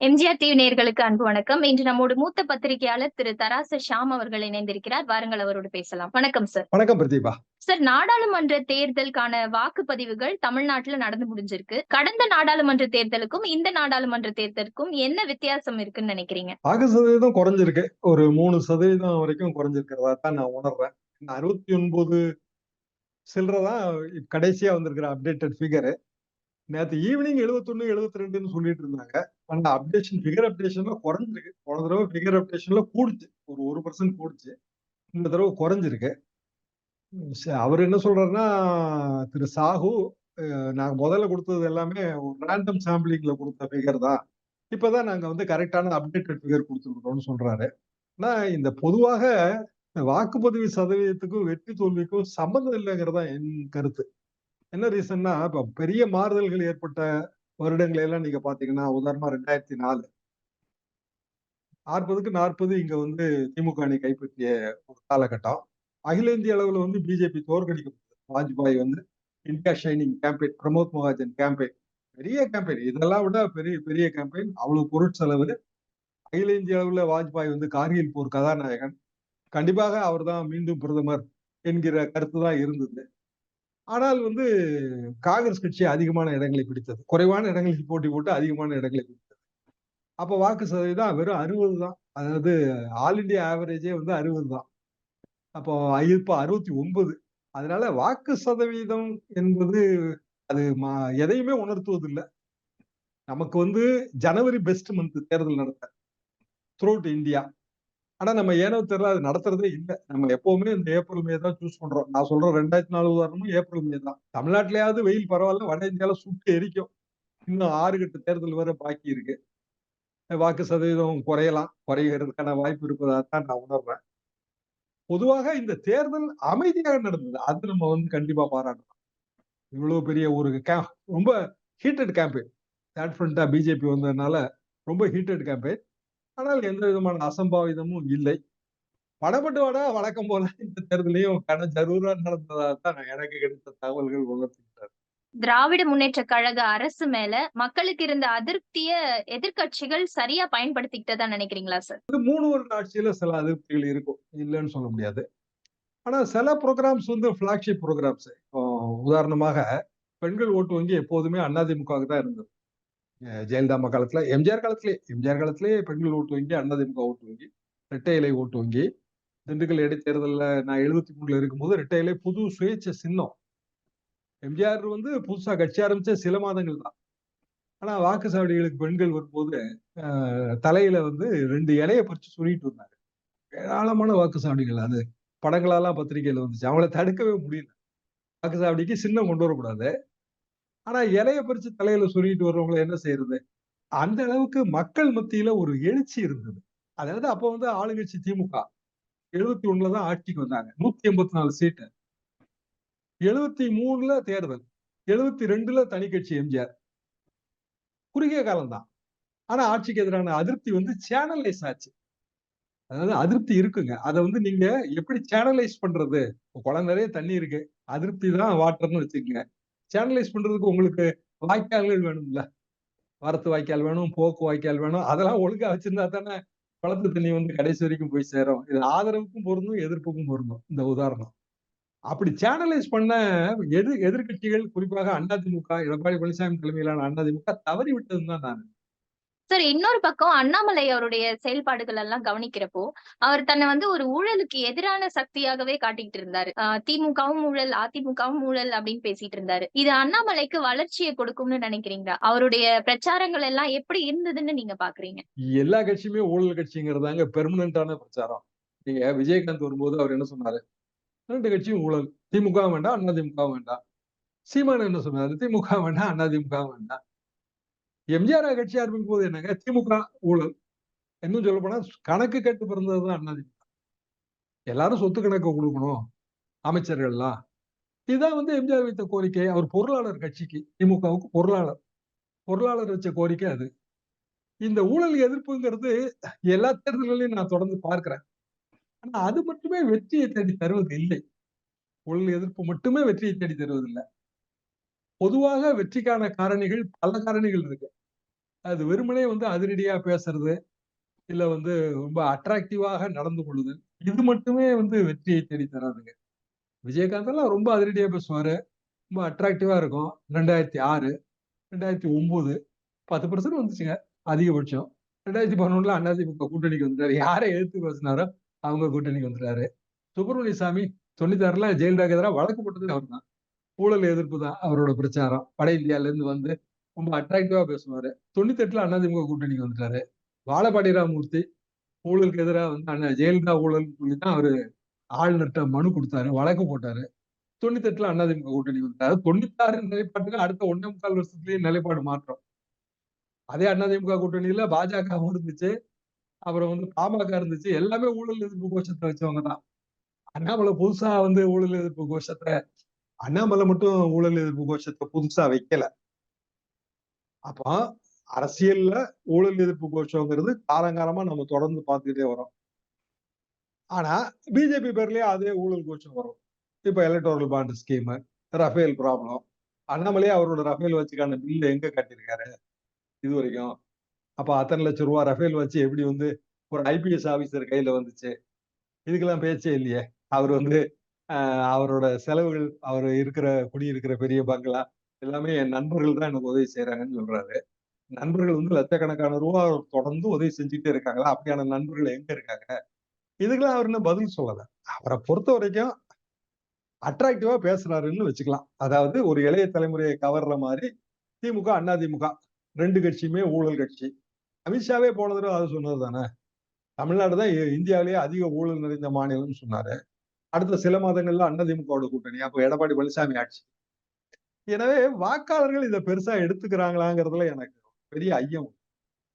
MGR TV நேயர்களுக்கு அன்பு வணக்கம். இன்று நம்மோடு மூத்த பத்திரிகையாளர் திரு தராசு ஷாம் அவர்கள் இணைந்திருக்கிறார். வாருங்கள் அவரோடு பேசலாம். வணக்கம் சார் வணக்கம் பிரதீபா. சார் நாடாளுமன்ற தேர்தலுக்கான வாக்குப்பதிவுகள் தமிழ்நாட்டுல நடந்து முடிஞ்சிருக்கு. கடந்த நாடாளுமன்ற தேர்தலுக்கும் இந்த நாடாளுமன்ற தேர்தலுக்கும் என்ன வித்தியாசம் இருக்குன்னு நினைக்கிறீங்க? வாக்கு சதவீதம் குறைஞ்சிருக்கு. ஒரு மூணு சதவீதம் வரைக்கும் குறைஞ்சிருக்கிறதா தான் நான் உணர்றேன். அறுபத்தி ஒன்பது சில்லறதான் கடைசியா வந்திருக்கிற அப்டேட்டட் ஃபிகரு நேற்று ஈவினிங் எழுபத்தொன்னு எழுபத்தி ரெண்டுன்னு சொல்லிட்டு இருந்தாங்க. ஆனா அப்டேஷன் ஃபிகர் அப்டேஷன்ல குறைஞ்சிருக்கு. போன தடவை ஃபிகர் அப்டேஷன்ல கூடுச்சு. ஒரு ஒரு பர்சன்ட் கூடுச்சு. இந்த தடவை குறைஞ்சிருக்கு. அவர் என்ன சொல்றாருன்னா திரு சாஹு நாங்க முதல்ல கொடுத்தது எல்லாமே ஒரு ரேண்டம் சாம்பிளிங்ல கொடுத்த ஃபிகர் தான். இப்பதான் நாங்க வந்து கரெக்டான அப்டேட்டட் ஃபிகர் கொடுத்துருக்கோம்னு சொல்றாரு. ஆனா இந்த பொதுவாக வாக்குப்பதிவு சதவீதத்துக்கும் வெற்றி தோல்விக்கும் சம்மந்தம் இல்லைங்கிறது தான் என் கருத்து. என்ன ரீசன்னா இப்ப பெரிய மாறுதல்கள் ஏற்பட்ட வருடங்களை எல்லாம் நீங்க பாத்தீங்கன்னா உதாரணமா ரெண்டாயிரத்தி நாலு நாற்பதுக்கு நாற்பது இங்க வந்து திமுக அணி கைப்பற்றிய ஒரு காலகட்டம். அகில இந்திய அளவுல வந்து பிஜேபி தோற்கடிக்கப்பட்டது. வாஜ்பாய் வந்து India shining campaign Pramod Mahajan campaign. பெரிய கேம்பெயின். இதெல்லாம் விட பெரிய பெரிய கேம்பெயின். அவ்வளவு பொருட்செலவு. அகில இந்திய அளவுல வாஜ்பாய் வந்து கார்கில் போர் கதாநாயகன். கண்டிப்பாக அவர்தான் மீண்டும் பிரதமர் என்கிற கருத்து தான் இருந்தது. ஆனால் வந்து காங்கிரஸ் கட்சி அதிகமான இடங்களை பிடித்தது. குறைவான இடங்களுக்கு போட்டி போட்டு அதிகமான இடங்களை பிடித்தது. அப்போ வாக்கு சதவீதம் வெறும் அறுபது தான். அதாவது ஆல் இந்தியா ஆவரேஜே வந்து அறுபது தான். அப்போ இப்போ அறுபத்தி ஒன்பது. அதனால வாக்கு சதவீதம் என்பது அது மா- எதையுமே உணர்த்துவதில்லை. நமக்கு வந்து ஜனவரி பெஸ்ட் மந்த் தேர்தல் நடத்த த்ரூட் இந்தியா ஆனா நம்ம ஏனோ தெரியல அது நடத்துறதே இல்லை. நம்ம எப்பவுமே இந்த ஏப்ரல் மே தான் சூஸ் பண்றோம். நான் சொல்றேன் ரெண்டாயிரத்தி நாலு உதாரணமும் ஏப்ரல் மே தான். தமிழ்நாட்டிலேயாவது வெயில் பரவாயில்ல வட இந்தியால சுட்டு எரிக்கும். இன்னும் ஆறு கட்ட தேர்தல் வர பாக்கி இருக்கு. வாக்கு சதவீதம் குறையலாம். குறைகிறதுக்கான வாய்ப்பு இருப்பதாக தான் நான் உணர்றேன். பொதுவாக இந்த தேர்தல் அமைதியாக நடந்தது. அது நம்ம வந்து கண்டிப்பா பாராட்டணும். இவ்வளவு பெரிய ஒரு கேம்ப் ரொம்ப ஹீட்டட் கேம்பெயின் தேர்ட் ஃப்ரண்டா பிஜேபி வந்ததுனால ரொம்ப ஹீட்டட் கேம்பெயின் ஆனால் எந்த விதமான அசம்பாவிதமும் இல்லை. படப்பட்டுவாடா வழக்கம் போல இந்த தேர்தலையும் ஜரூரா நடந்ததா தான் எனக்கு கிடைத்த தகவல்கள் உணர்த்துகின்றன திராவிட முன்னேற்ற கழக அரசு மேல மக்களுக்கு இருந்த அதிருப்திய எதிர்க்கட்சிகள் சரியா பயன்படுத்திக்கிட்டதா நினைக்கிறீங்களா சார்? இது மூணு வருட ஆட்சியில சில அதிருப்திகள் இருக்கும். இல்லைன்னு சொல்ல முடியாது. ஆனா சில ப்ரோக்ராம்ஸ் வந்து ஃபிளாக்ஷிப் ப்ரோக்ராம்ஸ். உதாரணமாக பெண்கள் ஓட்டு வங்கி எப்போதுமே அதிமுகவுக்கு தான் இருந்தது. ஜெயலலிதா அம்மா காலத்துல எம்ஜிஆர் காலத்திலே எம்ஜிஆர் காலத்திலே பெண்கள் ஓட்டு வங்கி அண்ணாதிமுக ஓட்டு வங்கி ரெட்டை இலை ஓட்டு வங்கி திண்டுக்கல் இடைத்தேர்தலில் நான் எழுபத்தி மூணுல இருக்கும்போது ரெட்டை இலை புது சுயேட்சை சின்னம். எம்ஜிஆர் வந்து புதுசா கட்சி ஆரம்பிச்ச சில மாதங்கள் தான். ஆனா வாக்குச்சாவடிகளுக்கு பெண்கள் வரும்போது அஹ், தலையில வந்து ரெண்டு இலையை பறிச்சு சொல்லிட்டு வந்தாங்க ஏராளமான வாக்குச்சாவடிகள் அது படங்களெல்லாம் பத்திரிகையில் வந்துச்சு. அவங்கள தடுக்கவே முடியல. வாக்குச்சாவடிக்கு சின்னம் கொண்டு வரக்கூடாது. ஆனா இலைய பறிச்சு தலையில சொல்லிட்டு வர்றவங்களை என்ன செய்யறது? அந்த அளவுக்கு மக்கள் மத்தியில ஒரு எழுச்சி இருந்தது. அதாவது அப்ப வந்து ஆளுங்கட்சி திமுக எழுபத்தி ஒண்ணுலதான் ஆட்சிக்கு வந்தாங்க. நூத்தி எண்பத்தி நாலு சீட்டு எழுபத்தி மூணுல தேர்தல். எழுபத்தி ரெண்டுல தனி கட்சி எம்ஜிஆர். குறுகிய காலம்தான் ஆனா ஆட்சிக்கு எதிரான அதிருப்தி வந்து சேனலைஸ் ஆச்சு. அதாவது அதிருப்தி இருக்குங்க. அதை வந்து நீங்க எப்படி சேனலைஸ் பண்றது? குளம் நிறைய தண்ணி இருக்கு. அதிருப்தி தான் வாட்டர்னு வச்சுக்கோங்க. சேனலைஸ் பண்றதுக்கு உங்களுக்கு வாய்க்கால்கள் வேணும்ல? வரத்து வாய்க்கால் வேணும் போக்கு வாய்க்கால் வேணும் அதெல்லாம் ஒழுங்கா வச்சிருந்தா தானே குளத்து தண்ணி வந்து கடைசி வரைக்கும் போய் சேரும். இது ஆதரவுக்கும் பொருந்தும் எதிர்ப்புக்கும் பொருந்தும் இந்த உதாரணம். அப்படி சேனலைஸ் பண்ண எதிர் எதிர்கட்சிகள் குறிப்பாக அதிமுக எடப்பாடி பழனிசாமி தலைமையிலான அதிமுக தவறி விட்டதுன்னு தான் நான் சார் இன்னொரு பக்கம் அண்ணாமலை அவருடைய செயல்பாடுகள் எல்லாம் கவனிக்கிறப்போ அவர் தன்னை வந்து ஒரு ஊழலுக்கு எதிரான சக்தியாகவே காட்டிட்டு இருந்தாரு. திமுகவும் ஊழல் அதிமுகவும் ஊழல் அப்படின்னு பேசிட்டு இருந்தாரு. இது அண்ணாமலைக்கு வளர்ச்சியை கொடுக்கும்னு நினைக்கிறீங்களா? அவருடைய பிரச்சாரங்கள் எல்லாம் எப்படி இருந்ததுன்னு நீங்க பாக்குறீங்க? எல்லா கட்சியுமே ஊழல் கட்சிங்கிறதாங்க பெர்மனண்டான பிரச்சாரம். நீங்க விஜயகாந்த் வரும்போது அவர் என்ன சொன்னாரு? ரெண்டு கட்சியும் ஊழல். திமுக வேண்டாம் அதிமுக வேண்டாம். சீமான என்ன சொன்னாரு? திமுக வேண்டாம் அதிமுக வேண்டாம். எம்ஜிஆர் கட்சி ஆரம்பிக்கும் போது என்னங்க? திமுக ஊழல். இன்னும் சொல்ல போனா கணக்கு கேட்டு பிறந்ததுதான் அண்ணாதிமுக எல்லாரும் சொத்து கணக்கு கொடுக்கணும் அமைச்சர்கள்லாம். இதுதான் வந்து எம்ஜிஆர் வைத்த கோரிக்கை. அவர் பொருளாளர் கட்சிக்கு திமுகவுக்கு பொருளாளர். பொருளாளர் வச்ச கோரிக்கை அது. இந்த ஊழல் எதிர்ப்புங்கிறது எல்லா தேர்தல்களையும் நான் தொடர்ந்து பார்க்கிறேன். ஆனா அது மட்டுமே வெற்றியை தேடி தருவது இல்லை ஊழல் எதிர்ப்பு மட்டுமே வெற்றியை தேடி தருவதில்லை. பொதுவாக வெற்றிக்கான காரணிகள் பல காரணிகள் இருக்கு. அது வெறுமனே வந்து அதிரடியா பேசுறது இல்ல வந்து ரொம்ப அட்ராக்டிவாக நடந்து கொள்ளுதல் இது மட்டுமே வந்து வெற்றியை தேடி தராதுங்க. விஜயகாந்த் எல்லாம் ரொம்ப அதிரடியா பேசுவாரு. ரொம்ப அட்ராக்டிவா இருக்கும். ரெண்டாயிரத்தி ஆறு ரெண்டாயிரத்தி ஒன்பது பத்து பர்சன்ட் வந்துச்சுங்க அதிகபட்சம். ரெண்டாயிரத்தி பதினொன்றுல அதிமுக கூட்டணிக்கு வந்துட்டாரு. யாரை எதிர்த்து பேசினாரோ அவங்க கூட்டணிக்கு வந்துட்டாரு. சுப்பிரமணிய சாமி தொண்ணூத்தாறுல ஜெயலலிதாக்கு எதிராக வழக்கு போட்டது அவர் தான் ஊழல் எதிர்ப்பு தான் அவரோட பிரச்சாரம். வட இந்தியால இருந்து வந்து ரொம்ப அட்ராக்டிவா பேசுவாரு. தொண்ணூத்தி எட்டுல அதிமுக கூட்டணிக்கு வந்துட்டாரு. வாழப்பாடி ராமூர்த்தி ஊழலுக்கு எதிராக வந்து அண்ணா ஜெயலலிதா ஊழல் சொல்லி தான் அவரு ஆளுநர்கிட்ட மனு கொடுத்தாரு வழக்கு போட்டாரு. தொண்ணூத்தி எட்டுல அதிமுக கூட்டணி வந்துட்டாரு. தொண்ணூத்தாறு நிலைப்பாட்டுக்கு அடுத்த ஒன்னே முக்கால் வருஷத்துலயே நிலைப்பாடு மாற்றம். அதே அதிமுக கூட்டணியில பாஜக இருந்துச்சு. அப்புறம் வந்து பாமக இருந்துச்சு. எல்லாமே ஊழல் எதிர்ப்பு கோஷத்தை வச்சவங்க தான். அண்ணாமலை புதுசா வந்து ஊழல் எதிர்ப்பு கோஷத்தை அண்ணாமலை மட்டும் ஊழல் எதிர்ப்பு கோஷத்தை புதுசா வைக்கல. அப்போ அரசியல்ல ஊழல் எதிர்ப்பு கோஷங்கிறது காலங்காலமா நம்ம தொடர்ந்து பார்த்துக்கிட்டே வரோம். ஆனா பிஜேபி பேர்லயே அதே ஊழல் கோஷம் வரும். இப்ப electoral bond scheme Rafale problem அண்ணாமலையே அவரோட ரஃபேல் வச்சுக்கான பில்லு எங்க கட்டியிருக்காரு? இது வரைக்கும். அப்ப அத்தனை லட்சம் ரூபா ரஃபேல் வச்சு எப்படி வந்து ஒரு ஐபிஎஸ் ஆபீசர் கையில வந்துச்சு? இதுக்கெல்லாம் பேச்சே இல்லையே. அவர் வந்து அவரோட செலவுகள் அவர் இருக்கிற குடியிருக்கிற பெரிய பங்களா எல்லாமே என் நண்பர்கள் தான் எனக்கு உதவி செய்யறாங்கன்னு சொல்றாரு. நண்பர்கள் வந்து லட்சக்கணக்கான ரூபா தொடர்ந்து உதவி செஞ்சுட்டே இருக்காங்களா? அப்படியான நண்பர்கள் எங்க இருக்காங்க? இதுக்கெல்லாம் அவர் இன்னும் பதில் சொல்லல. அவரை பொறுத்த வரைக்கும் அட்ராக்டிவா பேசுறாருன்னு வச்சுக்கலாம். அதாவது ஒரு இளைய தலைமுறையை கவர்ற மாதிரி திமுக அண்ணா திமுக ரெண்டு கட்சியுமே ஊழல் கட்சி. அமித்ஷாவே போன தடவை அது சொன்னது தானே தமிழ்நாடு தான் இந்தியாவிலேயே அதிக ஊழல் நிறைந்த மாநிலம்னு சொன்னாரு. அடுத்த சில மாதங்கள்ல அதிமுகவோட கூட்டணி. அப்போ எடப்பாடி பழனிசாமி ஆட்சி. எனவே வாக்காளர்கள் இதை பெருசா எடுத்துக்கிறாங்களாங்கிறதுல எனக்கு பெரிய ஐயம்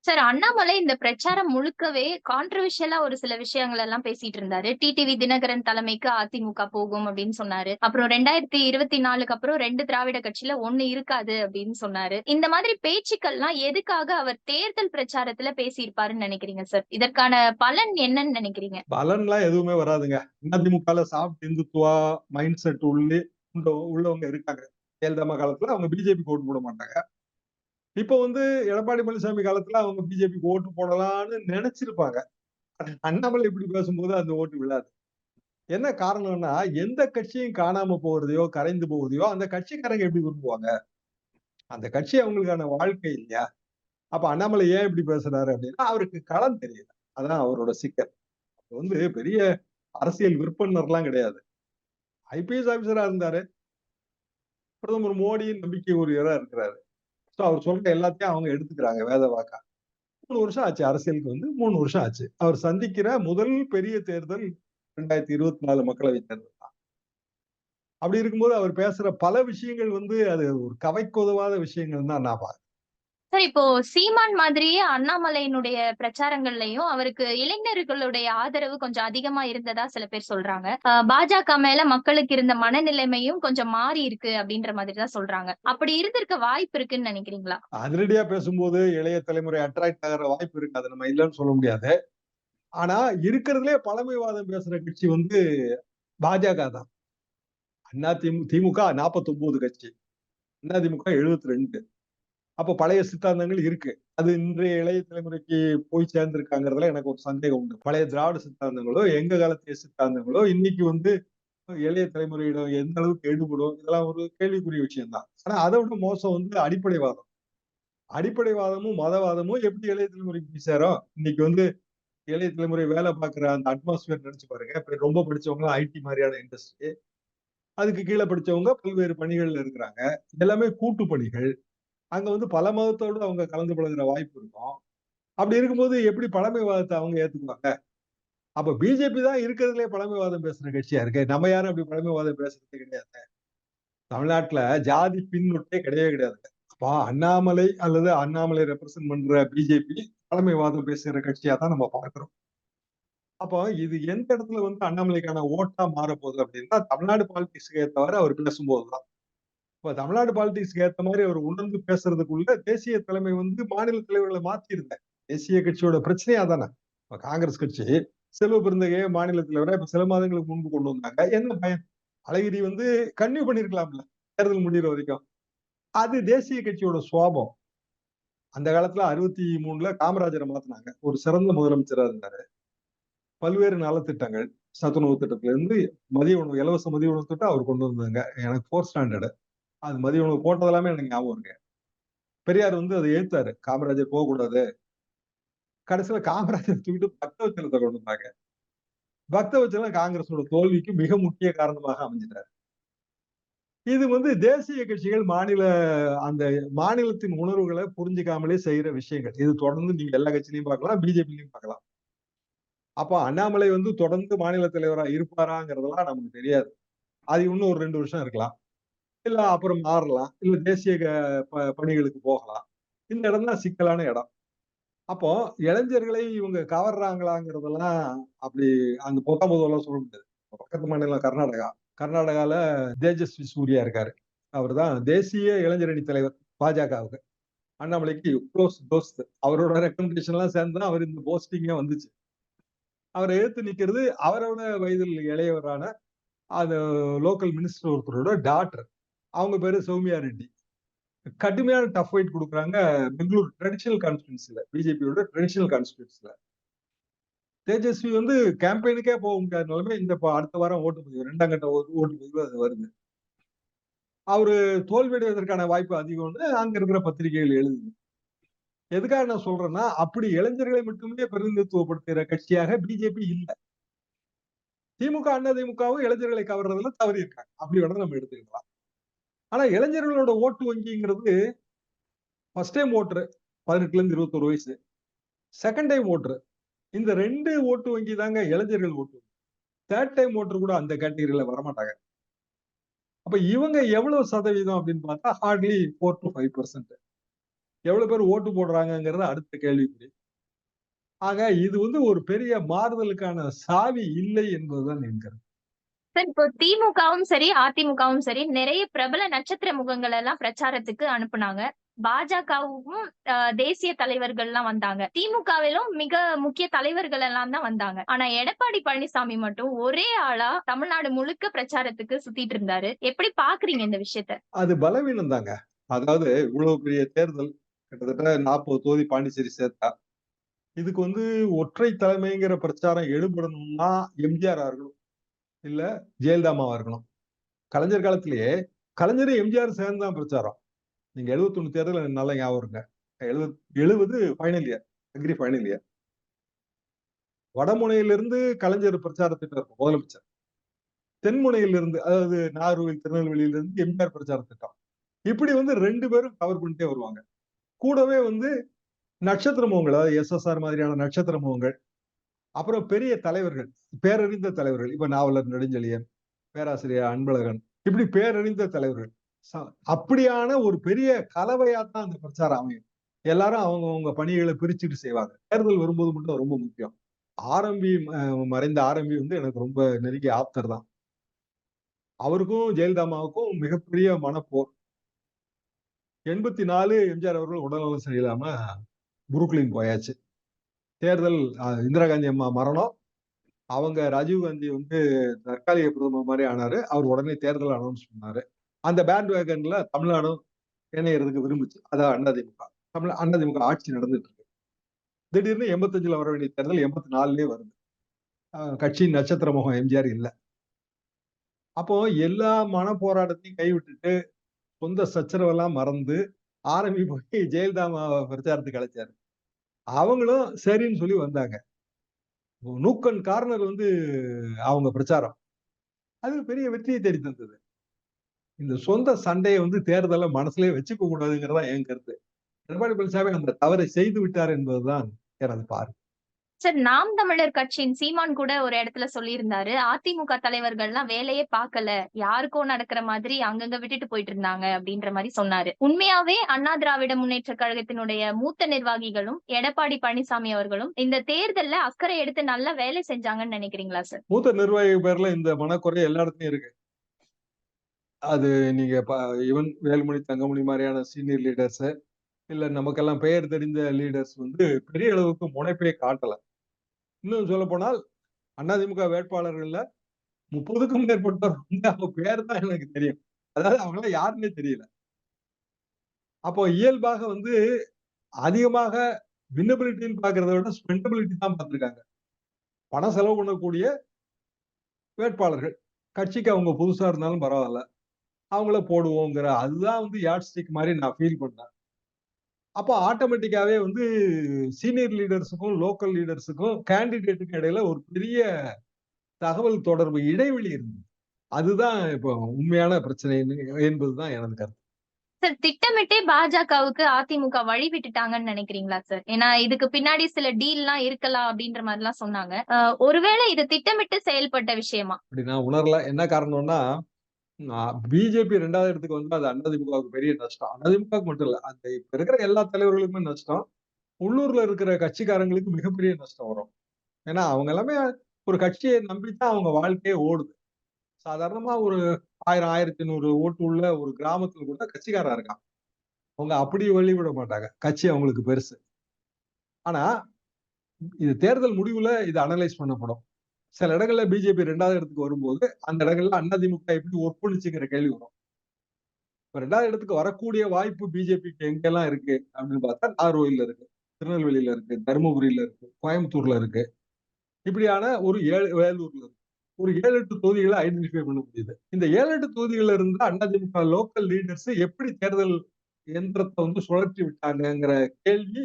சார் அண்ணாமலை இந்த பிரச்சாரம் முழுக்கவே கான்ட்ரவர்ஷியலா ஒரு சில விஷயங்கள் எல்லாம் பேசிட்டு இருந்தாரு. டிடிவி தினகரன் தலைமைக்கு அதிமுக போகும் அப்படின்னு சொன்னாரு. அப்புறம் ரெண்டாயிரத்தி இருபத்தி நாலுக்கு அப்புறம் ரெண்டு திராவிட கட்சியில ஒண்ணு இருக்காது அப்படின்னு சொன்னாரு. இந்த மாதிரி பேச்சுக்கள்லாம் எதுக்காக அவர் தேர்தல் பிரச்சாரத்துல பேசியிருப்பாருன்னு நினைக்கிறீங்க சார் இதற்கான பலன் என்னன்னு நினைக்கிறீங்க? பலன்லாம் எதுவுமே வராதுங்க. AIADMK soft Hindutva mindset உள்ளே உள்ளவங்க இருக்காங்க. ஜெயலலிதா காலத்துல அவங்க பிஜேபி ஓட்டு போட மாட்டாங்க. இப்ப வந்து எடப்பாடி பழனிசாமி காலத்துல அவங்க பிஜேபி ஓட்டு போடலாம்னு நினைச்சிருப்பாங்க. அண்ணாமலை இப்படி பேசும்போது அந்த ஓட்டு விழாது. என்ன காரணம்னா எந்த கட்சியும் காணாம போறதையோ கரைந்து போவதையோ அந்த கட்சிக்காரங்க எப்படி விரும்புவாங்க? அந்த கட்சி அவங்களுக்கான வாழ்க்கை இல்லையா? அப்ப அண்ணாமலை ஏன் இப்படி பேசுறாரு அப்படின்னா அவருக்கு களம் தெரியல. அதான் அவரோட சிக்கல். அது வந்து பெரிய அரசியல் விற்பனர்லாம் கிடையாது. ஐபிஎஸ் ஆபீசரா இருந்தாரு. பிரதமர் மோடியின் நம்பிக்கை ஒரு இருக்கிறாரு. ஸோ அவர் சொல்ற எல்லாத்தையும் அவங்க எடுத்துக்கிறாங்க வேத வாக்கா. மூணு வருஷம் ஆச்சு அரசியலுக்கு வந்து மூணு வருஷம் ஆச்சு. அவர் சந்திக்கிற முதல் பெரிய தேர்தல் ரெண்டாயிரத்தி இருபத்தி நாலு மக்களவை தேர்தல் தான். அப்படி இருக்கும்போது அவர் பேசுற பல விஷயங்கள் வந்து அது ஒரு கவைக்கு உதவாத விஷயங்கள் தான் நான் பார்க்கிறேன். சார் இப்போ சீமான் மாதிரியே அண்ணாமலையினுடைய பிரச்சாரங்கள்லயும் அவருக்கு இளைஞர்களுடைய ஆதரவு கொஞ்சம் அதிகமா இருந்ததா சில பேர் சொல்றாங்க. பாஜக மேல மக்களுக்கு இருந்த மனநிலைமையும் கொஞ்சம் மாறி இருக்கு அப்படின்ற மாதிரி தான் சொல்றாங்க. அப்படி இருந்திருக்க வாய்ப்பு இருக்குன்னு நினைக்கிறீங்களா? அதிரடியா பேசும்போது இளைய தலைமுறை அட்ராக்ட் ஆகிற வாய்ப்பு இருக்கு. அதை நம்ம இல்லைன்னு சொல்ல முடியாது. ஆனா இருக்கிறதுலே பழமைவாதம் பேசுற கட்சி வந்து பாஜக தான். அண்ணா திமு திமுக நாற்பத்தி ஒன்பது கட்சி. அண்ணா திமுக எழுபத்தி ரெண்டு. அப்போ பழைய சித்தாந்தங்கள் இருக்கு. அது இன்றைய இளைய தலைமுறைக்கு போய் சேர்ந்திருக்காங்கிறதுல எனக்கு ஒரு சந்தேகம் உண்டு. பழைய திராவிட சித்தாந்தங்களோ எங்க காலத்திய சித்தாந்தங்களோ இன்னைக்கு வந்து இளைய தலைமுறையிடம் எந்த அளவுக்கு எடுபடும் இதெல்லாம் ஒரு கேள்விக்குரிய விஷயம்தான். ஆனா அதை விட மோசம் வந்து அடிப்படைவாதம். அடிப்படைவாதமும் மதவாதமும் எப்படி இளைய தலைமுறைக்கு போய் சேரும்? இன்னைக்கு வந்து இளைய தலைமுறை வேலை பார்க்குற அந்த அட்மாஸ்பியர் நினைச்சு பாருங்க. ரொம்ப படிச்சவங்க ஐடி மாதிரியான இண்டஸ்ட்ரி அதுக்கு கீழே படிச்சவங்க பல்வேறு பணிகள்ல இருக்கிறாங்க. எல்லாமே கூட்டு பணிகள். அங்க வந்து பல மதத்தோடு அவங்க கலந்து பழகிற வாய்ப்பு இருக்கும். அப்படி இருக்கும்போது எப்படி பழமைவாதத்தை அவங்க ஏத்துக்குவாங்க? அப்ப பிஜேபி தான் இருக்கிறதுலே பழமைவாதம் பேசுற கட்சியா இருக்கு. நம்ம யாரும் அப்படி பழமைவாதம் பேசுறது கிடையாது. தமிழ்நாட்டுல ஜாதி பின்னொட்டே கிடையவே கிடையாது. அப்பா அண்ணாமலை அல்லது அண்ணாமலை ரெப்ரசன்ட் பண்ற பிஜேபி பழமைவாதம் பேசுகிற கட்சியா தான் நம்ம பார்க்கிறோம். அப்போ இது எந்த இடத்துல வந்து அண்ணாமலைக்கான ஓட்டா மாற போகுது அப்படின்னா தமிழ்நாடு பாலிடிக்ஸ்க்கு ஏற்றவாறு அவர் பேசும்போதுதான். இப்ப தமிழ்நாடு பாலிடிக்ஸ்க்கு ஏற்ற மாதிரி அவர் உணர்ந்து பேசுறதுக்குள்ள தேசிய தலைமை வந்து மாநில தலைவர்களை மாத்திருந்தேன் தேசிய கட்சியோட பிரச்சனையா தானே? இப்ப காங்கிரஸ் கட்சி செல்வ பெருந்தகையே மாநில தலைவரை இப்ப சில மாதங்களுக்கு முன்பு கொண்டு வந்தாங்க. என்ன பயன்? அழகிரி வந்து கன்னியூ பண்ணிருக்கலாம்ல தேர்தல் முடிகிற வரைக்கும். அது தேசிய கட்சியோட சுவாபம். அந்த காலத்துல அறுபத்தி மூணுல காமராஜரை மாத்தினாங்க. ஒரு சிறந்த முதலமைச்சரா இருந்தாரு. பல்வேறு நலத்திட்டங்கள் சத்துணவு திட்டத்துல இருந்து மதிய உணவு இலவச மதிய உணவு திட்டம் அவர் கொண்டு வந்தாங்க. எனக்கு ஃபோர்த் ஸ்டாண்டர்டு அது மதிய உணவு போட்டதெல்லாமே எனக்கு ஞாபகம் இருக்கு. பெரியார் வந்து அதை ஏத்தாரு காமராஜர் போகக்கூடாது. கடைசியில காமராஜர் தூக்கிட்டு பக்த வச்சலத்தை கொண்டு வந்தாங்க. பக்த வச்சலம் காங்கிரஸோட தோல்விக்கு மிக முக்கிய காரணமாக அமைஞ்சிட்டாரு. இது வந்து தேசிய கட்சிகள் மாநில அந்த மாநிலத்தின் உணர்வுகளை புரிஞ்சுக்காமலே செய்யற விஷயங்கள். இது தொடர்ந்து நீங்க எல்லா கட்சியிலையும் பார்க்கலாம் பிஜேபிலையும் பார்க்கலாம். அப்போ அண்ணாமலை வந்து தொடர்ந்து மாநில தலைவரா இருப்பாராங்கிறதெல்லாம் நமக்கு தெரியாது. அது இன்னும் ஒரு ரெண்டு வருஷம் இருக்கலாம். இல்ல அப்புறம் மாறலாம். இல்ல தேசிய க- ப- பணிகளுக்கு போகலாம். இந்த இடம் தான் சிக்கலான இடம். அப்போ இளைஞர்களை இவங்க கவர்றாங்களாங்கிறதெல்லாம் அப்படி அந்த பொத்தாம்பதெல்லாம் சொல்ல முடியாது. பக்கத்து மாநிலம் கர்நாடகா. கர்நாடகால தேஜஸ்வி சூர்யா இருக்காரு. அவர் தான் தேசிய இளைஞரணி தலைவர் பாஜகவுக்கு. அண்ணாமலைக்கு க்ளோஸ் தோஸ்த் அவரோட ரெக்கமெண்டேஷன் எல்லாம் சேர்ந்து தான் அவர் இந்த போஸ்டிங்கே வந்துச்சு. அவரை எதிர்த்து நிக்கிறது அவரோட வயதில் இளையவரான அந்த லோக்கல் மினிஸ்டர் ஒருத்தரோட டாக்டர் அவங்க பேரு சௌமியா ரெட்டி. கடுமையான டஃப் ஃபைட் கொடுக்குறாங்க பெங்களூர் ட்ரெடிஷனல் கான்ஸ்டியூன்சில பிஜேபியோட ட்ரெடிஷனல் கான்ஸ்டியூன்சில தேஜஸ்வி வந்து கேம்பெயினுக்கே போக முடியாத நிலைமை இந்த அடுத்த வாரம் ஓட்டு பதிவு ரெண்டாம் கட்ட ஓட்டு பதிவு அது வருது. அவரு தோல்வியடைவதற்கான வாய்ப்பு அதிகம்னு அங்க இருக்கிற பத்திரிகைகள் எழுதுது. எதுக்காக நான் சொல்றேன்னா அப்படி இளைஞர்களை மட்டுமே பிரதிநிதித்துவப்படுத்துகிற கட்சியாக பிஜேபி இல்லை. திமுக அண்ணா திமுகவும் இளைஞர்களை கவர்றதுல தவறி இருக்காங்க அப்படி வேணா நம்ம எடுத்துக்கலாம். ஆனா இளைஞர்களோட ஓட்டு வங்கிங்கிறது ஃபர்ஸ்ட் டைம் ஓட்டுரு பதினெட்டுல இருந்து இருபத்தொரு வயசு. செகண்ட் டைம் ஓட்டுரு இந்த ரெண்டு ஓட்டு வங்கி தாங்க இளைஞர்கள் ஓட்டு தேர்ட் டைம் ஓட்டர் கூட அந்த கேட்டகரியில வரமாட்டாங்க. அப்ப இவங்க எவ்வளவு சதவீதம் அப்படின்னு பார்த்தா hardly four to five percent எவ்வளவு பேர் ஓட்டு போடுறாங்கங்கிறது அடுத்த கேள்விக்குறி. ஆக இது வந்து ஒரு பெரிய மாறுதலுக்கான சாவி இல்லை என்பதுதான் என்கிறது சார் இப்போ திமுகவும் சரி அதிமுகவும் சரி நிறைய பிரபல நட்சத்திர முகங்கள் எல்லாம் பிரச்சாரத்துக்கு அனுப்புனாங்க. பாஜகவும் தேசிய தலைவர்கள் எல்லாம் வந்தாங்க. திமுகவிலும் மிக முக்கிய தலைவர்கள் எல்லாம் தான் வந்தாங்க. ஆனா எடப்பாடி பழனிசாமி மட்டும் ஒரே ஆளா தமிழ்நாடு முழுக்க பிரச்சாரத்துக்கு சுத்திட்டு இருந்தாரு. எப்படி பாக்குறீங்க இந்த விஷயத்த? அது பலவீனம் தாங்க. அதாவது இவ்வளவு பெரிய தேர்தல் கிட்டத்தட்ட நாற்பது தொகுதி பாண்டிச்சேரி சேர்த்தா இதுக்கு வந்து ஒற்றை தலைமைங்கிற பிரச்சாரம் எடுபடணும்னா எம்ஜிஆர் அவர்களும் இல்ல ஜெயலலிதாமாவா இருக்கணும். கலைஞர் காலத்திலேயே கலைஞர் எம்ஜிஆர் சேர்ந்து தான் பிரச்சாரம். நீங்க எழுபத்தொன்னு தேர்தல் நல்லா ஞாபகம் இருங்க எழுபது எழுபது final year agri final year வடமுனையிலிருந்து Kalaignar பிரச்சாரத்திட்ட இருக்கும் முதலமைச்சர். தென்முனையிலிருந்து அதாவது நாகர்கோவில் திருநெல்வேலியிலிருந்து எம்ஜிஆர் பிரச்சார திட்டம் இப்படி வந்து ரெண்டு பேரும் கவர் பண்ணிட்டே வருவாங்க. கூடவே வந்து நட்சத்திர முகங்கள் அதாவது எஸ்எஸ்ஆர் மாதிரியான நட்சத்திர முகங்கள் அப்புறம் பெரிய தலைவர்கள் பேரறிந்த தலைவர்கள் இப்ப நாவலர் நெடுஞ்செழியன் பேராசிரியர் அன்பழகன் இப்படி பேரறிந்த தலைவர்கள். அப்படியான ஒரு பெரிய கலவையாத்தான் அந்த பிரச்சாரம் அமையும். எல்லாரும் அவங்க அவங்க பணிகளை பிரிச்சுட்டு செய்வாங்க. தேர்தல் வரும்போது மட்டும் ரொம்ப முக்கியம். ஆரம்பி மறைந்த ஆரம்பி வந்து எனக்கு ரொம்ப நெருங்கிய ஆப்தர் தான். அவருக்கும் ஜெயலலிதாமாவுக்கும் மிகப்பெரிய மனப்போர். எண்பத்தி நாலு எம்ஜிஆர் அவர்கள் உடல்நலம் சரியில்லாம புருக்லின் போயாச்சு. தேர்தல் இந்திரா காந்தி அம்மா மரணம். அவங்க ராஜீவ் காந்தி வந்து தற்காலிக பிரதமர் மாதிரி ஆனாரு. அவர் உடனே தேர்தல் அனௌன்ஸ் பண்ணாரு. அந்த பேண்ட் வேகன்ல தமிழ்நாடும் இணையறதுக்கு விரும்புச்சு. அதான் அதிமுக தமிழ் அதிமுக ஆட்சி நடந்துட்டு இருக்கு திடீர்னு எண்பத்தஞ்சுல வர வேண்டிய தேர்தல் எண்பத்தி நாலுலயே வருது. அஹ், கட்சியின் நட்சத்திர முகம் எம்ஜிஆர் இல்ல. அப்போ எல்லா மன போராட்டத்தையும் கைவிட்டுட்டு சொந்த சச்சரவெல்லாம் மறந்து ஆரம்பி போய் ஜெயலலிதா பிரச்சாரத்துக்கு அழைச்சாரு. அவங்களும் சரின்னு சொல்லி வந்தாங்க. நூக்கன் கார்னர் வந்து அவங்க பிரச்சாரம். அது பெரிய வெற்றியை தேடி தந்தது. இந்த சொந்த சண்டையை வந்து தேர்தலை மனசுலயே வச்சுக்க கூடாதுங்கிறதா என் கருத்து. எடப்பாடி பழனிசாமி அந்த தவறை செய்து விட்டார் என்பதுதான் எனது பார்வை. சார் நாம் தமிழர் கட்சியின் சீமான் கூட ஒரு இடத்துல சொல்லியிருந்தாரு. அதிமுக தலைவர்கள்லாம் வேலையே பார்க்கல. யாருக்கோ நடக்கிற மாதிரி அங்கங்க விட்டுட்டு போயிட்டு இருந்தாங்க அப்படின்ற மாதிரி சொன்னாரு. உண்மையாவே அண்ணா திராவிட முன்னேற்ற கழகத்தினுடைய மூத்த நிர்வாகிகளும் எடப்பாடி பழனிசாமி அவர்களும் இந்த தேர்தல்ல அக்கறை எடுத்து நல்லா வேலை செஞ்சாங்கன்னு நினைக்கிறீங்களா சார்? மூத்த நிர்வாகி பேர்ல இந்த மனக்குறை எல்லா இடத்துலயும் இருக்கு. அது நீங்க இவன் வேலுமணி தங்கமணி மாதிரியான சீனியர் லீடர்ஸ் இல்ல நமக்கெல்லாம் பெயர் தெரிந்த லீடர்ஸ் வந்து பெரிய அளவுக்கு முனைப்பே காட்டலை. இன்னும் சொல்ல போனால் அதிமுக வேட்பாளர்கள்ல முப்பதுக்கும் மேற்பட்டோர் வந்து அவங்க பேர் தான் எனக்கு தெரியும். அதாவது அவங்களாம் யாருன்னே தெரியல. அப்போ இயல்பாக வந்து அதிகமாக வின்னபிலிட்டின்னு பாக்குறத விட ஸ்பெண்டபிலிட்டி தான் பார்த்துருக்காங்க. பணம் செலவு பண்ணக்கூடிய வேட்பாளர்கள். கட்சிக்கு அவங்க புதுசா இருந்தாலும் பரவாயில்ல. அவங்கள போடுவோங்கிற அதுதான் வந்து யாட் ஸ்டிக் மாதிரி நான் ஃபீல் பண்ணேன் அப்போ ஆட்டோமேட்டிக்காவே வந்து சீனியர் லீடர்ஸுக்கும் லோக்கல் லீடர்ஸுக்கும் கேண்டிடேட்டுக்கும் இடையில ஒரு பெரிய தகவல் தொடர்பு இடைவெளி இருந்தது. அதுதான் இப்போ உண்மையான பிரச்சனை என்பதுதான் எனது கருத்து. சார் திட்டமிட்டே பாஜகவுக்கு அதிமுக வழி விட்டுட்டாங்கன்னு நினைக்கிறீங்களா சார்? ஏன்னா இதுக்கு பின்னாடி சில டீல் எல்லாம் இருக்கலாம் அப்படின்ற மாதிரி எல்லாம் சொன்னாங்க ஒருவேளை இது திட்டமிட்டு செயல்பட்ட விஷயமா? அப்படி நான் உணரல. என்ன காரணம்னா பிஜேபி ரெண்டாவது இடத்துக்கு வந்து அது அதிமுகவுக்கு பெரிய நஷ்டம். அதிமுகவுக்கு மட்டும் இல்லை அந்த இப்ப இருக்கிற எல்லா தலைவர்களுக்குமே நஷ்டம். உள்ளூர்ல இருக்கிற கட்சிக்காரங்களுக்கு மிகப்பெரிய நஷ்டம் வரும். ஏன்னா அவங்க எல்லாமே ஒரு கட்சியை நம்பித்தான் அவங்க வாழ்க்கையே ஓடுது. சாதாரணமா ஒரு ஆயிரம் ஆயிரத்தி நூறு ஓட்டு உள்ள ஒரு கிராமத்துல கூட கட்சிக்காரா இருக்கான். அவங்க அப்படி வழிவிட மாட்டாங்க. கட்சி அவங்களுக்கு பெருசு. ஆனா இது தேர்தல் முடிவுல இது அனலைஸ் பண்ணப்படும். சில இடங்கள்ல பிஜேபி ரெண்டாவது இடத்துக்கு வரும்போது அந்த இடங்கள்ல அதிமுக எப்படி ஒப்புணிச்சுங்கிற கேள்வி வரும். இப்ப ரெண்டாவது இடத்துக்கு வரக்கூடிய வாய்ப்பு பிஜேபிக்கு எங்கெல்லாம் இருக்கு அப்படின்னு பார்த்தா நார்வேல இருக்கு திருநெல்வேலியில இருக்கு தருமபுரியில இருக்கு கோயம்புத்தூர்ல இருக்கு. இப்படியான ஒரு ஏழு வேலூர்ல இருக்கு. ஒரு ஏழு எட்டு தொகுதிகளை ஐடென்டிஃபை பண்ண முடியுது. இந்த ஏழு எட்டு தொகுதிகள்ல இருந்து அதிமுக லோக்கல் லீடர்ஸ் எப்படி தேர்தல் எந்திரத்தை வந்து சுழற்றி விட்டாங்கங்கிற கேள்வி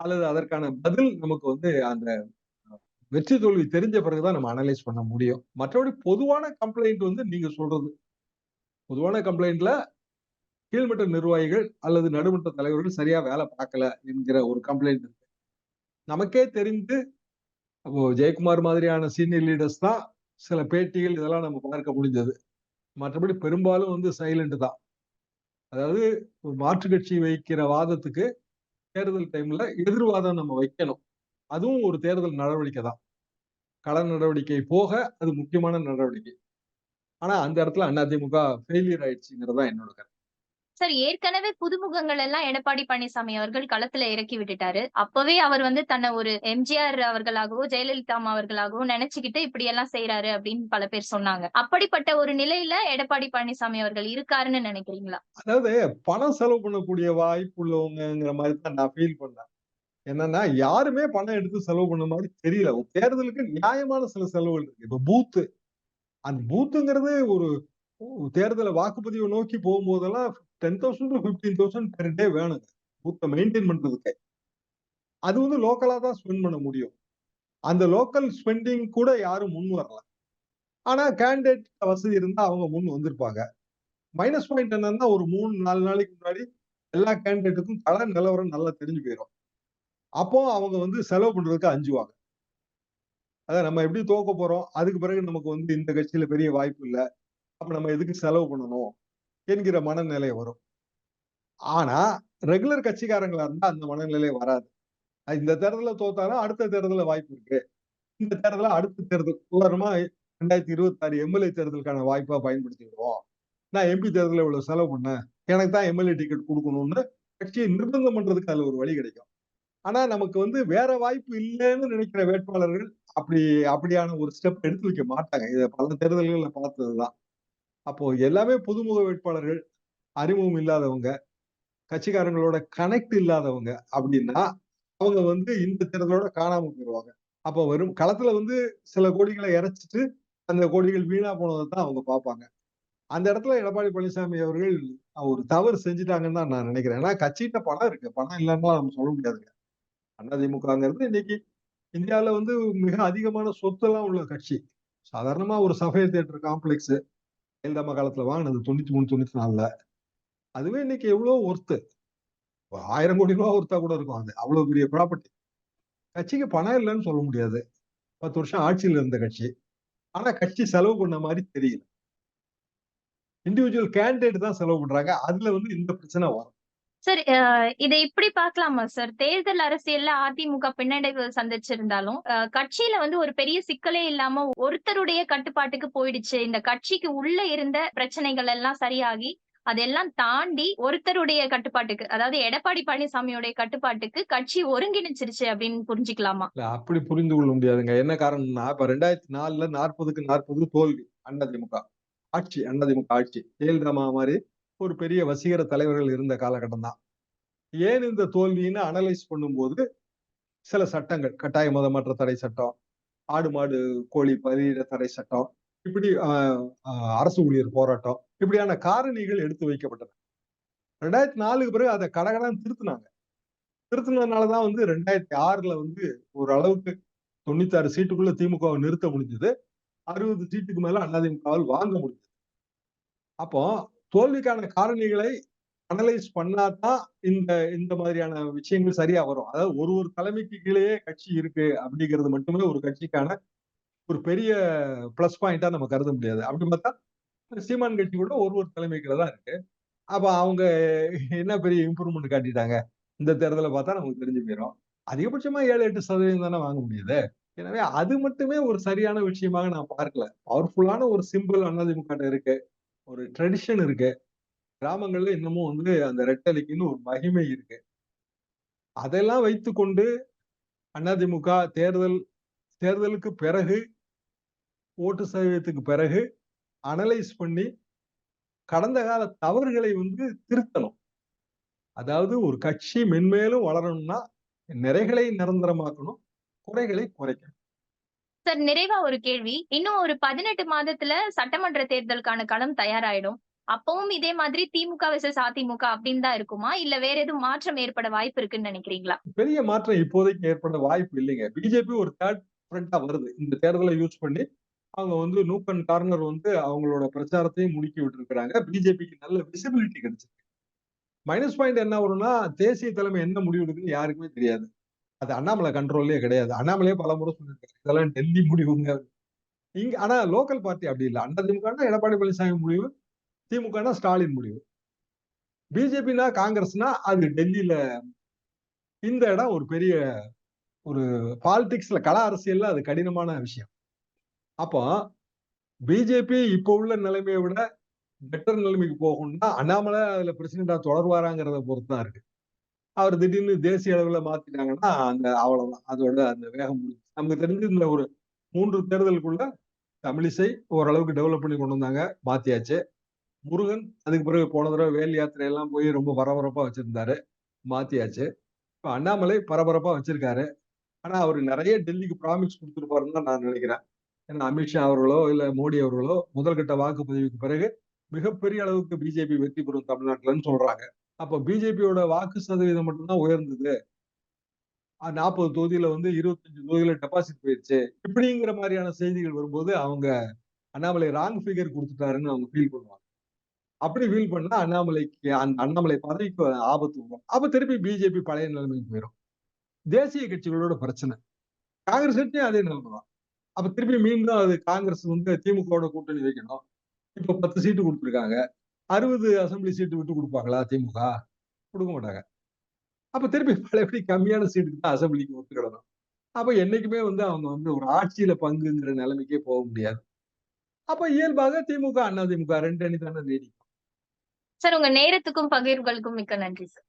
அல்லது அதற்கான பதில் நமக்கு வந்து அந்த வெற்றி தோல்வி தெரிஞ்ச பிறகுதான் நம்ம அனலைஸ் பண்ண முடியும். மற்றபடி பொதுவான கம்ப்ளைண்ட் வந்து நீங்க சொல்றது. பொதுவான கம்ப்ளைண்ட்ல கீழ்மட்ட நிர்வாகிகள் அல்லது நடுமட்ட தலைவர்கள் சரியா வேலை பார்க்கல என்கிற ஒரு கம்ப்ளைண்ட் இருக்கு. நமக்கே தெரிந்து அப்போ ஜெயக்குமார் மாதிரியான சீனியர் லீடர்ஸ் தான் சில பேட்டிகள் இதெல்லாம் நம்ம பார்க்க முடிஞ்சது. மற்றபடி பெரும்பாலும் வந்து சைலண்ட் தான். அதாவது ஒரு மாற்று கட்சி வைக்கிற வாதத்துக்கு தேர்தல் டைம்ல எதிர்வாதம் நம்ம வைக்கணும். அதுவும் ஒரு தேர்தல் நடவடிக்கை தான் கள நடவடிக்கை போக அது முக்கியமான நடவடிக்கை. ஆனா அந்த இடத்துல அதிமுக ஃபெயிலியர் ஆயிடுச்சுங்கிறது என்னோட கருத்து. சார் ஏற்கனவே புதுமுகங்கள் எல்லாம் எடப்பாடி பழனிசாமி அவர்கள் களத்துல இறக்கி விட்டுட்டாரு. அப்பவே அவர் வந்து தன்னை ஒரு எம்ஜிஆர் அவர்களாகவோ ஜெயலலிதா அவர்களாகவோ நினைச்சுக்கிட்டு இப்படி எல்லாம் செய்யறாரு அப்படின்னு பல பேர் சொன்னாங்க. அப்படிப்பட்ட ஒரு நிலையில எடப்பாடி பழனிசாமி அவர்கள் இருக்காருன்னு நினைக்கிறீங்களா? அதாவது பணம் செலவு பண்ணக்கூடிய வாய்ப்பு உள்ளவங்கிற மாதிரி தான் நான் ஃபீல் பண்ணேன் என்னன்னா யாருமே பணம் எடுத்து செலவு பண்ண மாதிரி தெரியல. ஒரு தேர்தலுக்கு நியாயமான சில செலவுகள் இருக்கு. இப்ப பூத்து அந்த பூத்துங்கிறது ஒரு தேர்தலை வாக்குப்பதிவை நோக்கி போகும்போதெல்லாம் ten thousand to fifteen thousand per day வேணுங்க. பூத்தை மெயின்டைன் பண்றதுக்கு. அது வந்து லோக்கலா தான் ஸ்பெண்ட் பண்ண முடியும். அந்த லோக்கல் ஸ்பெண்டிங் கூட யாரும் முன் வரல. ஆனா கேண்டிடேட் வசதி இருந்தா அவங்க முன் வந்திருப்பாங்க. மைனஸ் பாயிண்ட் என்னன்னா ஒரு மூணு நாலு நாளைக்கு முன்னாடி எல்லா கேண்டிடேட்டுக்கும் கள நிலவரம் நல்லா தெரிஞ்சு போயிடும் அப்போ அவங்க வந்து செலவு பண்றதுக்கு அஞ்சுவாங்க. அதான் நம்ம எப்படி தோக்க போறோம்? அதுக்கு பிறகு நமக்கு வந்து இந்த கட்சியில பெரிய வாய்ப்பு இல்லை. அப்ப நம்ம எதுக்கு செலவு பண்ணணும்? என்கிற மனநிலை வரும். ஆனா ரெகுலர் கட்சிக்காரங்களா இருந்தா அந்த மனநிலை வராது. இந்த தேர்தலில் தோத்தாலும் அடுத்த தேர்தலில் வாய்ப்பு இருக்கு. இந்த தேர்தலில் அடுத்த தேர்தல் உதாரணமா ரெண்டாயிரத்தி இருபத்தி ஆறு எம்எல்ஏ தேர்தலுக்கான வாய்ப்பா பயன்படுத்திடுவோம் நான் எம்பி தேர்தலில் இவ்வளவு செலவு பண்ணேன். எனக்கு தான் எம்எல்ஏ டிக்கெட் கொடுக்கணும்னு கட்சியை நிர்பந்தம் பண்றதுக்கு அதுல ஒரு வழி கிடைக்கும். ஆனா நமக்கு வந்து வேற வாய்ப்பு இல்லைன்னு நினைக்கிற வேட்பாளர்கள் அப்படி அப்படியான ஒரு ஸ்டெப் எடுத்து வைக்க மாட்டாங்க. இதை பல தேர்தல்கள்ல பார்த்ததுதான் அப்போ எல்லாமே புதுமுக வேட்பாளர்கள் அறிமுகம் இல்லாதவங்க கட்சிக்காரங்களோட கனெக்ட் இல்லாதவங்க அப்படின்னா அவங்க வந்து இந்த தேர்தலோட காணாம போயிடுவாங்க அப்போ வரும் களத்துல வந்து சில கோடிகளை இறைச்சிட்டு அந்த கோடிகள் வீணா போனதை தான் அவங்க பார்ப்பாங்க. அந்த இடத்துல எடப்பாடி பழனிசாமி அவர்கள் ஒரு தவறு செஞ்சுட்டாங்கன்னு தான் நான் நினைக்கிறேன். ஏன்னா கட்சிகிட்ட பணம் இருக்கு. பணம் இல்லைன்னா நம்ம சொல்ல முடியாதுங்க அதிமுகங்கிறது இன்னைக்கு இந்தியாவில் வந்து மிக அதிகமான சொத்தெல்லாம் உள்ள கட்சி. சாதாரணமா ஒரு சபைய தியேட்டர் காம்ப்ளெக்ஸ் ஜெயலலிதா காலத்துல வாங்கினது? தொண்ணூத்தி மூணு தொண்ணூத்தி நாலுல. அதுவே இன்னைக்கு எவ்வளவு ஒர்த்து ஆயிரம் கோடி ரூபா ஒர்த்தா கூட இருக்கும். அது அவ்வளவு பெரிய ப்ராப்பர்ட்டி கட்சிக்கு பணம் இல்லைன்னு சொல்ல முடியாது. பத்து வருஷம் ஆட்சியில் இருந்த கட்சி. ஆனா கட்சி செலவு பண்ண மாதிரி தெரியல. இண்டிவிஜுவல் கேண்டிடேட் தான் செலவு பண்றாங்க. அதுல வந்து இந்த பிரச்சனை வரும். சார் இதை இப்படி பார்க்கலாமா சார் தேர்தல் அரசியல்ல அதிமுக பின்னடைவு சந்திச்சிருந்தாலும் கட்சியில வந்து ஒரு பெரிய சிக்கலே இல்லாம ஒருத்தருடைய கட்டுப்பாட்டுக்கு போயிடுச்சு. இந்த கட்சிக்கு உள்ள இருந்த பிரச்சனைகள் எல்லாம் சரியாகி அதெல்லாம் தாண்டி ஒருத்தருடைய கட்டுப்பாட்டுக்கு அதாவது எடப்பாடி பழனிசாமியோடைய கட்டுப்பாட்டுக்கு கட்சி ஒருங்கிணைச்சிருச்சு அப்படின்னு புரிஞ்சுக்கலாமா? அப்படி புரிந்து கொள்ள முடியாதுங்க. என்ன காரணம்னா இப்ப ரெண்டாயிரத்தி நாலுல நாற்பதுக்கு நாற்பது தோல்வி அதிமுக ஆட்சி அதிமுக ஆட்சி. ஜெயலலிதா மாதிரி ஒரு பெரிய வசீகர தலைவர்கள் இருந்த காலகட்டம் தான் ஏன் இந்த தோல்வின்னு அனலைஸ் பண்ணும்போது சில சட்டங்கள் கட்டாய மதமாற்ற தடை சட்டம் ஆடு மாடு கோழி பலியிட தடை சட்டம் இப்படி அரசு ஊழியர் போராட்டம் இப்படியான காரணிகள் எடுத்து வைக்கப்பட்டன. ரெண்டாயிரத்தி நாலுக்கு பிறகு அதை கடகடன் திருத்தினாங்க. திருத்தினதுனாலதான் வந்து ரெண்டாயிரத்தி ஆறுல வந்து ஒரு அளவுக்கு தொண்ணூத்தாறு சீட்டுக்குள்ள திமுகவை நிறுத்த முடிஞ்சது. அறுபது சீட்டுக்கு மேல அதிமுகவால் வாங்க முடிஞ்சது. அப்போ தோல்விக்கான காரணிகளை அனலைஸ் பண்ணாதான் இந்த இந்த மாதிரியான விஷயங்கள் சரியா வரும். அதாவது ஒரு ஒரு தலைமைக்கு கீழேயே கட்சி இருக்கு அப்படிங்கிறது மட்டுமே ஒரு கட்சிக்கான ஒரு பெரிய பிளஸ் பாயிண்டா நம்ம கருத முடியாது. அப்படி பார்த்தா சீமான் கட்சி கூட ஒரு ஒரு தலைமைக்குள்ள தான் இருக்கு. அப்ப அவங்க என்ன பெரிய இம்ப்ரூவ்மெண்ட் காட்டிட்டாங்க? இந்த தேர்தலை பார்த்தா நமக்கு தெரிஞ்சு போயிடும் அதிகபட்சமா ஏழு எட்டு சதவீதம் தானே வாங்க முடியுது. எனவே அது மட்டுமே ஒரு சரியான விஷயமாக நான் பார்க்கல. பவர்ஃபுல்லான ஒரு சிம்பிள் அதிமுக இருக்கு. ஒரு ட்ரெடிஷன் இருக்கு. கிராமங்கள்ல இன்னமும் வந்து அந்த ரெட்டலைக்குன்னு ஒரு மகிமை இருக்கு. அதெல்லாம் வைத்துக்கொண்டு அதிமுக தேர்தல் தேர்தலுக்கு பிறகு ஓட்டு சதவீதத்துக்கு பிறகு அனலைஸ் பண்ணி கடந்த கால தவறுகளை வந்து திருத்தணும். அதாவது ஒரு கட்சி மென்மேலும் வளரணும்னா நிறைகளை நிரந்தரமாக்கணும் குறைகளை குறைக்கணும். சார் நிறைவா ஒரு கேள்வி. இன்னும் ஒரு பதினெட்டு மாதத்துல சட்டமன்ற தேர்தலுக்கான களம் தயாராயிடும். அப்பவும் இதே மாதிரி திமுக விசஸ் அதிமுக அப்படின்னு தான் இருக்குமா? இல்ல வேற எதுவும் மாற்றம் ஏற்பட வாய்ப்பு இருக்குன்னு நினைக்கிறீங்களா? பெரிய மாற்றம் இப்போதைக்கு ஏற்பட வாய்ப்பு இல்லைங்க. பிஜேபி ஒரு தேர்ட் ஃப்ரண்டா வருது. இந்த தேர்தலை யூஸ் பண்ணி அவங்க வந்து நூக்கன் கார்னர் வந்து அவங்களோட பிரச்சாரத்தையும் முடுக்கி விட்டுருக்காங்க பிஜேபிக்கு நல்ல விசிபிலிட்டி கிடைச்சிருக்கு. மைனஸ் பாயிண்ட் என்ன வரும்னா தேசிய தலைமை என்ன முடிவு எடுக்குன்னு யாருக்குமே தெரியாது. அது அண்ணாமலை கண்ட்ரோல்லே கிடையாது. அண்ணாமலையே பல முறை சொல்லியிருக்காரு. இதெல்லாம் டெல்லி முடிவுங்க. இங்க ஆனா லோக்கல் பார்ட்டி அப்படி இல்லை. அதிமுகனா எடப்பாடி பழனிசாமி முடிவு திமுகனா ஸ்டாலின் முடிவு. பிஜேபினா காங்கிரஸ்னா அது டெல்லியில இந்த இடம் ஒரு பெரிய ஒரு பாலிடிக்ஸ்ல கள அரசியல்ல அது கடினமான விஷயம். அப்போ பிஜேபி இப்போ உள்ள நிலைமையை விட பெட்டர் நிலைமைக்கு போகணும்னா அண்ணாமலை அதுல பிரசிடண்டா தொடர்வாராங்கிறத பொறுத்து தான் இருக்கு. அவர் திடீர்னு தேசிய அளவுல மாத்திட்டாங்கன்னா அந்த அவ்வளவுதான். அதோட அந்த வேகம் முடிஞ்சு நமக்கு தெரிஞ்சு இந்த ஒரு மூன்று தேர்தலுக்குள்ள தமிழிசை ஓரளவுக்கு டெவலப் பண்ணி கொண்டு வந்தாங்க மாத்தியாச்சு. முருகன் அதுக்கு பிறகு போன தடவை வேல் யாத்திரையெல்லாம் போய் ரொம்ப பரபரப்பா வச்சிருந்தாரு மாத்தியாச்சு. இப்போ அண்ணாமலை பரபரப்பா வச்சிருக்காரு. ஆனா அவர் நிறைய டெல்லிக்கு ப்ராமிஸ் கொடுத்துருப்பாருன்னு தான் நான் நினைக்கிறேன். ஏன்னா அமித்ஷா அவர்களோ இல்ல மோடி அவர்களோ முதல்கட்ட வாக்குப்பதிவுக்கு பிறகு மிகப்பெரிய அளவுக்கு பிஜேபி வெற்றி பெறும் தமிழ்நாட்டில்னு சொல்றாங்க. அப்ப பிஜேபியோட வாக்கு சதவீதம் மட்டும்தான் உயர்ந்தது. நாற்பது தொகுதியில வந்து இருபத்தஞ்சு தொகுதியில டெபாசிட் போயிருச்சு. இப்படிங்கிற மாதிரியான செய்திகள் வரும்போது அவங்க அண்ணாமலை ராங் ஃபிகர் கொடுத்துட்டாருன்னு அவங்க ஃபீல் பண்ணுவாங்க. அப்படி ஃபீல் பண்ணா அண்ணாமலைக்கு அண்ணாமலை பதவிக்கு ஆபத்து வரும் அப்ப திருப்பி பிஜேபி பழைய நிலைமைக்கு போயிடும் தேசிய கட்சிகளோட பிரச்சனை. காங்கிரஸ் கட்சியும் அதே நிலைமை தான். அப்ப திருப்பி மீண்டும் அது காங்கிரஸ் வந்து திமுகவோட கூட்டணி வைக்கணும். இப்ப பத்து சீட்டு கொடுத்துருக்காங்க. அறுபது அசம்பிளி சீட்டு விட்டு கொடுப்பாங்களா திமுக? கொடுக்க மாட்டாங்க. அப்ப திருப்பி பழையபடி கம்மியான சீட்டுக்கு தான் அசம்பிளிக்கு ஒத்துக்கிடணும்? அப்ப என்னைக்குமே வந்து அவங்க வந்து ஒரு ஆட்சியில பங்குங்கிற நிலைமைக்கே போக முடியாது. அப்ப இயல்பாக திமுக அண்ணா திமுக ரெண்டு அணி தானே நீடிக்கும். சார் உங்க நேரத்துக்கும் பகிர்வுகளுக்கும் மிக்க நன்றி சார்.